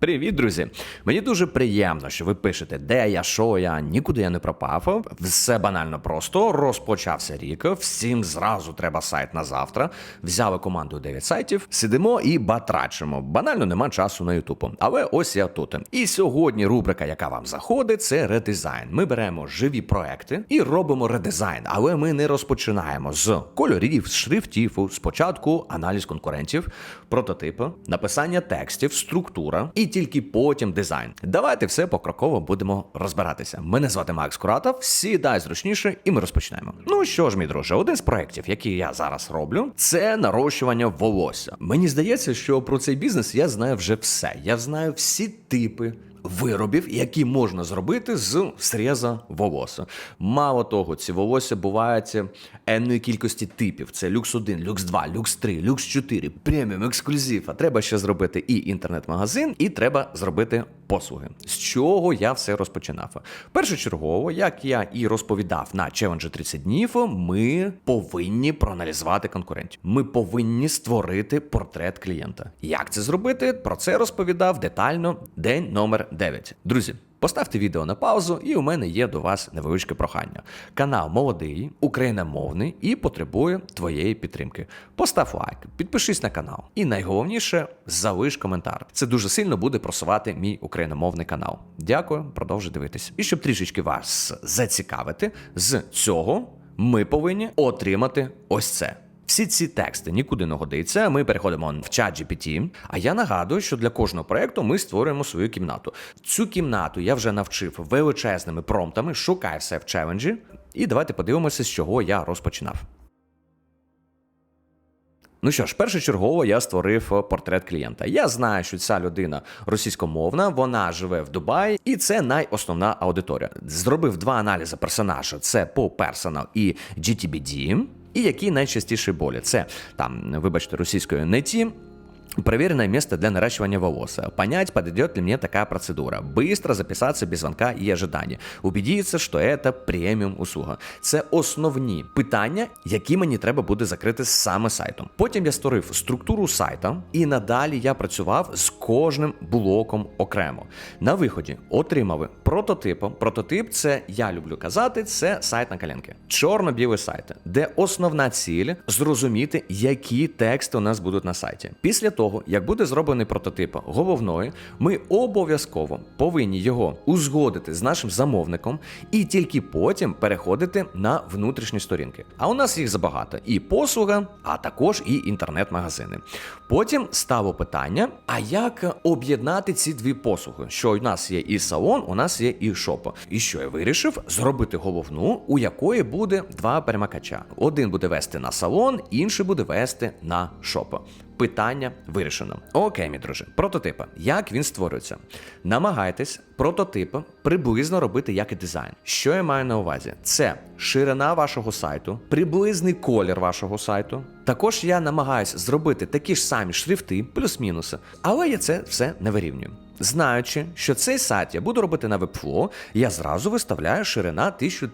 Привіт, друзі! Мені дуже приємно, що ви пишете, де я, що я, нікуди я не пропав. Все банально просто. Розпочався рік. Всім зразу треба сайт на завтра. Взяли команду 9 сайтів, сидимо і батрачимо. Банально нема часу на Ютубу. Але ось я тут. І сьогодні рубрика, яка вам заходить, це редизайн. Ми беремо живі проекти і робимо редизайн. Але ми не розпочинаємо з кольорів, з шрифтів. Спочатку аналіз конкурентів, прототипи, написання текстів, структура і тільки потім дизайн. Давайте все покроково будемо розбиратися. Мене звати Макс Куратов, сідай зручніше, і ми розпочнемо. Ну що ж, мій друже, один з проєктів, який я зараз роблю, це нарощування волосся. Мені здається, що про цей бізнес я знаю вже все. Я знаю всі типи. Виробів, які можна зробити з среза волосся. Мало того, ці волосся бувають енної кількості типів: це люкс 1, люкс 2, люкс 3, люкс 4, преміум, ексклюзив. А треба ще зробити і інтернет-магазин, і треба зробити послуги. З чого я все розпочинав? Першочергово, як я і розповідав на челенджі 30 днів, ми повинні проаналізувати конкурентів. Ми повинні створити портрет клієнта. Як це зробити? Про це розповідав детально день номер 9. Друзі. Поставте відео на паузу, і у мене є до вас невеличке прохання. Канал молодий, україномовний і потребує твоєї підтримки. Постав лайк, підпишись на канал. І найголовніше залиш коментар. Це дуже сильно буде просувати мій україномовний канал. Дякую, продовжуй дивитись. І щоб трішечки вас зацікавити, з цього ми повинні отримати ось це. Всі ці тексти нікуди не годиться. Ми переходимо в чат GPT. А я нагадую, що для кожного проекту ми створюємо свою кімнату. Цю кімнату я вже навчив величезними промптами, шукай все в челенджі. І давайте подивимося, з чого я розпочинав. Ну що ж, першочергово я створив портрет клієнта. Я знаю, що ця людина російськомовна, вона живе в Дубаї, і це найосновна аудиторія. Зробив два аналізи персонажа: це по Personal і GTBD. І які найчастіші болі? Це там, вибачте, російською не ті. Проверенное место для наращивания волос. Понять, подойдет ли мне такая процедура. Быстро записаться без звонка і ожидания. Убедитися, що це преміум услуга. Це основні питання, які мені треба буде закрити саме сайтом. Потім я створив структуру сайта, і надалі я працював з кожним блоком окремо. На виході отримали прототип. Прототип це я люблю казати, це сайт на коленки. Чорно-білий сайт, де основна ціль зрозуміти, які тексти у нас будуть на сайті. Після того, як буде зроблений прототип головної, ми обов'язково повинні його узгодити з нашим замовником і тільки потім переходити на внутрішні сторінки. А у нас їх забагато: і послуга, а також і інтернет-магазини. Потім стало питання: а як об'єднати ці дві послуги? Що у нас є і салон, у нас є і шоп. І що я вирішив зробити головну, у якої буде два перемикача. Один буде вести на салон, інший буде вести на шоп. Питання вирішено. Окей, мій друже, прототипи. Як він створюється? Намагайтесь прототипи приблизно робити як і дизайн. Що я маю на увазі? Це ширина вашого сайту, приблизний колір вашого сайту. Також я намагаюся зробити такі ж самі шрифти, плюс-мінуси, але я це все не вирівнюю. Знаючи, що цей сайт я буду робити на Webflow, я зразу виставляю ширина 1000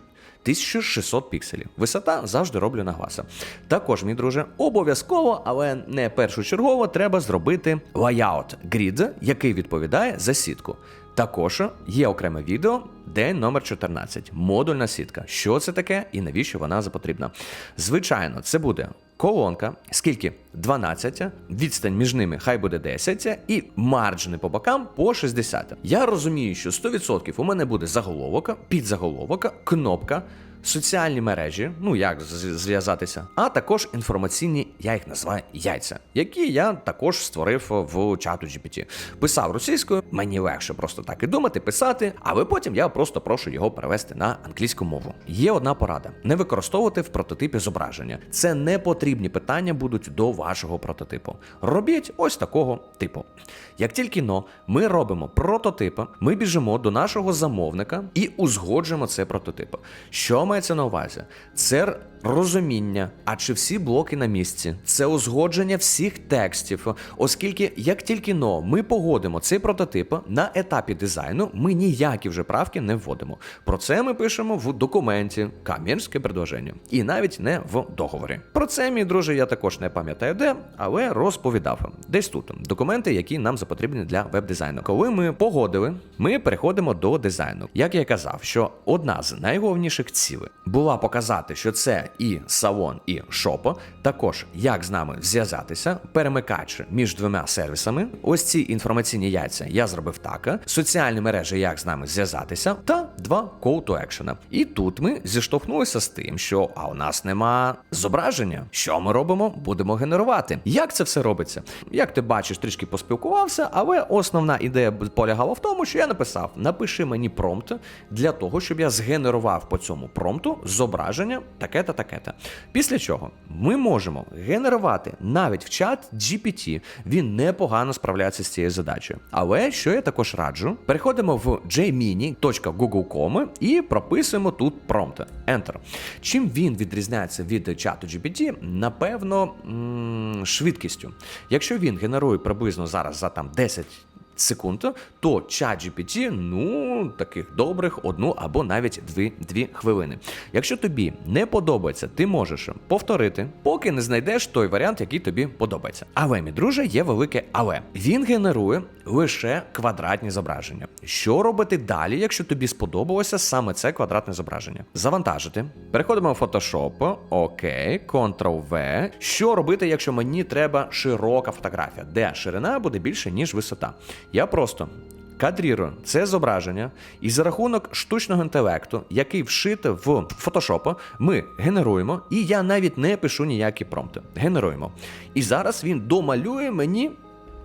1600 пікселів. Висота завжди роблю на гласа. Також, мій друже, обов'язково, але не першочергово, треба зробити layout grid, який відповідає за сітку. Також є окреме відео, день номер 14, модульна сітка. Що це таке і навіщо вона запотрібна? Звичайно, це буде колонка, скільки 12, відстань між ними хай буде 10, і марджини по бокам по 60. Я розумію, що 100% у мене буде заголовок, підзаголовок, кнопка. Соціальні мережі, ну як зв'язатися, а також інформаційні, я їх називаю яйця, які я також створив в чату GPT. Писав російською, мені легше просто так і думати, писати, але потім я просто прошу його перевести на англійську мову. Є одна порада: не використовувати в прототипі зображення. Це не потрібні питання будуть до вашого прототипу. Робіть ось такого типу. Як тільки но ми робимо прототипи, ми біжимо до нашого замовника і узгоджуємо цей прототип. Що мається на увазі? Це розуміння, а чи всі блоки на місці, це узгодження всіх текстів, оскільки як тільки но ми погодимо цей прототип на етапі дизайну, ми ніякі вже правки не вводимо. Про це ми пишемо в документі кам'янське предложення, і навіть не в договорі. Про це, мій друже, я також не пам'ятаю де, але розповідав десь тут документи, які нам запотрібні для веб-дизайну. Коли ми погодили, ми переходимо до дизайну. Як я казав, що одна з найголовніших цілей була показати, що це і салон, і шопо. Також як з нами зв'язатися, перемикач між двома сервісами. Ось ці інформаційні яйця я зробив так. Соціальні мережі, як з нами зв'язатися, та два call to action. І тут ми зіштовхнулися з тим, що а у нас нема зображення. Що ми робимо? Будемо генерувати. Як це все робиться? Як ти бачиш, трішки поспілкувався, але основна ідея полягала в тому, що я написав: напиши мені промпт для того, щоб я згенерував по цьому промпту зображення таке-та таке-та. Після чого ми можемо генерувати навіть в чат GPT. Він непогано справляється з цією задачею. Але що я також раджу, переходимо в jmini.google.com і прописуємо тут промпт. Enter. Чим він відрізняється від чату GPT? Напевно, швидкістю. Якщо він генерує приблизно зараз за там 10 секунд, то чат GPT, ну, таких добрих одну або навіть дві, дві хвилини. Якщо тобі не подобається, ти можеш повторити, поки не знайдеш той варіант, який тобі подобається. Але, мій друже, є велике але. Він генерує лише квадратні зображення. Що робити далі, якщо тобі сподобалося саме це квадратне зображення? Завантажити. Переходимо в Photoshop, окей, Ctrl-V. Що робити, якщо мені треба широка фотографія, де ширина буде більше, ніж висота? Я просто кадрірую це зображення, і за рахунок штучного інтелекту, який вшити в фотошопа, ми генеруємо, і я навіть не пишу ніякі промпти. Генеруємо. І зараз він домалює мені.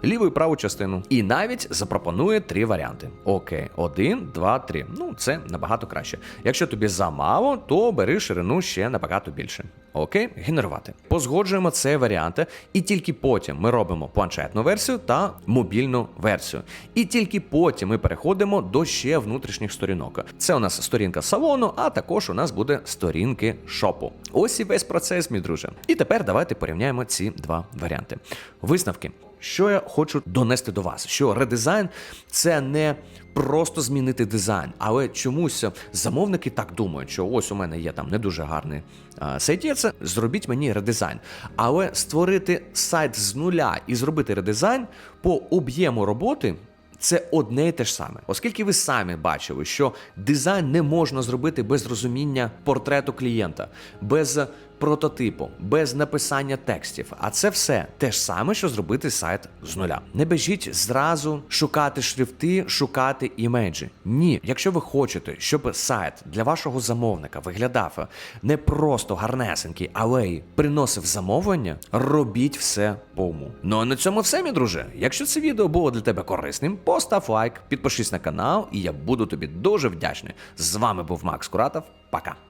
Ліву і праву частину. І навіть запропонує три варіанти. Окей, один, два, три. Ну, це набагато краще. Якщо тобі замало, то бери ширину ще набагато більше. Окей, генерувати. Позгоджуємо цей варіант, і тільки потім ми робимо планшетну версію та мобільну версію. І тільки потім ми переходимо до ще внутрішніх сторінок. Це у нас сторінка салону, а також у нас буде сторінки шопу. Ось і весь процес, мій друже. І тепер давайте порівняємо ці два варіанти. Висновки. Що я хочу донести до вас? Що редизайн це не просто змінити дизайн, але чомусь замовники так думають, що ось у мене є там не дуже гарний а, сайтець, зробіть мені редизайн. Але створити сайт з нуля і зробити редизайн по об'єму роботи. Це одне і те ж саме, оскільки ви самі бачили, що дизайн не можна зробити без розуміння портрету клієнта, без прототипу, без написання текстів. А це все те ж саме, що зробити сайт з нуля. Не бежіть зразу шукати шрифти, шукати імеджі. Ні, якщо ви хочете, щоб сайт для вашого замовника виглядав не просто гарнесенький, але й приносив замовлення, робіть все по уму. Ну а на цьому все, мій друже. Якщо це відео було для тебе корисним, постав лайк, підпишись на канал, і я буду тобі дуже вдячний. З вами був Макс Куратов. Пока.